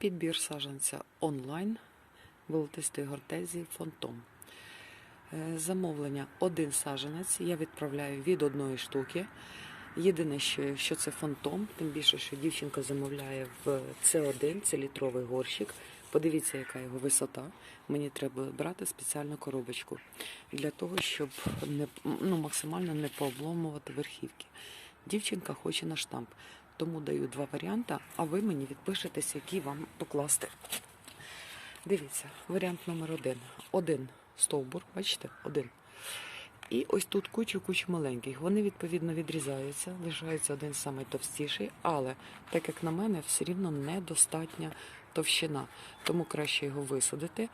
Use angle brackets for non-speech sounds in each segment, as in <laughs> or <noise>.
Підбір саджанця онлайн волотистої гортензії фонтом. Е, Замовлення один саджанець я відправляю від одної штуки. Єдине, що це фантом, тим більше, що дівчинка замовляє в С1, це літровий горщик. Подивіться, яка його висота. Мені треба брати спеціальну коробочку для того, щоб не, ну, максимально не пообломувати верхівки. Дівчинка хоче на штамп, тому даю два варіанти, а ви мені відпишетесь, який вам покласти. Дивіться, варіант номер один. Один стовбур, бачите, один. І ось тут кучу-кучу маленьких. Вони відповідно відрізаються, лишається один самий товстіший, але, так як на мене, все рівно недостатня товщина. Тому краще його висадити.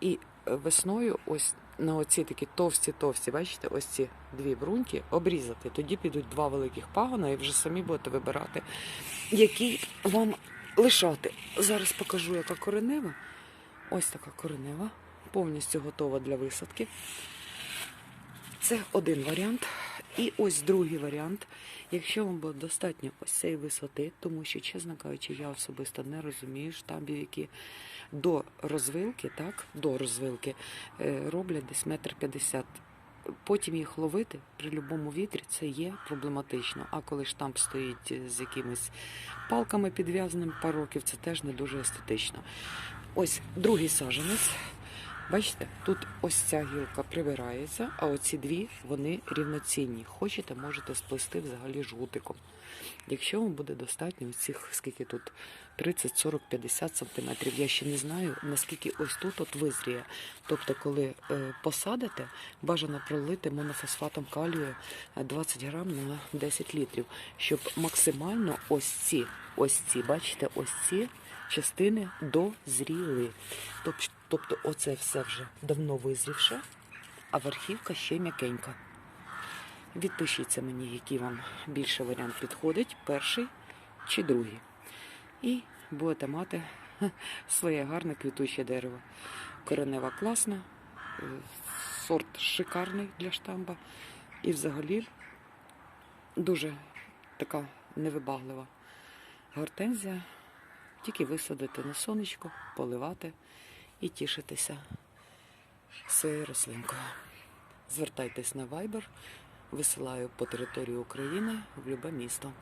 І е, весною ось на оці такі товсті-товсті, бачите, ось ці дві бруньки обрізати. Тоді підуть два великих пагона і вже самі будете вибирати, який вам лишати. Зараз покажу, яка коренева. Ось така коренева, повністю готова для висадки. Це один варіант. І ось другий варіант. Якщо вам буде достатньо ось цієї висоти, тому що, чесно кажучи, я особисто не розумію штамбів, які до розвилки, так, до розвилки е, роблять десь метр п'ятдесят. Потім їх ловити при будь-якому вітрі це є проблематично. А коли штамп стоїть з якимись палками підв'язаними пару років, це теж не дуже естетично. Ось другий саженець. Бачите, тут ось ця гілка прибирається, а оці дві вони рівноцінні. Хочете, можете сплести взагалі жгутиком. Якщо вам буде достатньо цих, скільки тут 30, 40, 50 сантиметрів, я ще не знаю, наскільки ось тут от визріє. Тобто, коли е, посадите, бажано пролити монофосфатом калію е, 20 грам на 10 літрів, щоб максимально ось ці, ось ці, бачите, ось ці частини дозріли. Тобто оце все вже давно визрівше, а верхівка ще м'якенька. Відпишіться мені, який вам більше варіант підходить, перший чи другий. І будете мати <laughs> своє гарне квітуче дерево. Коренева класна, сорт шикарний для штамба. І взагалі дуже така невибаглива гортензія. Тільки висадити на сонечко, поливати і тішитися своєю рослинкою. Звертайтесь на Viber, висилаю по території України в любе місто.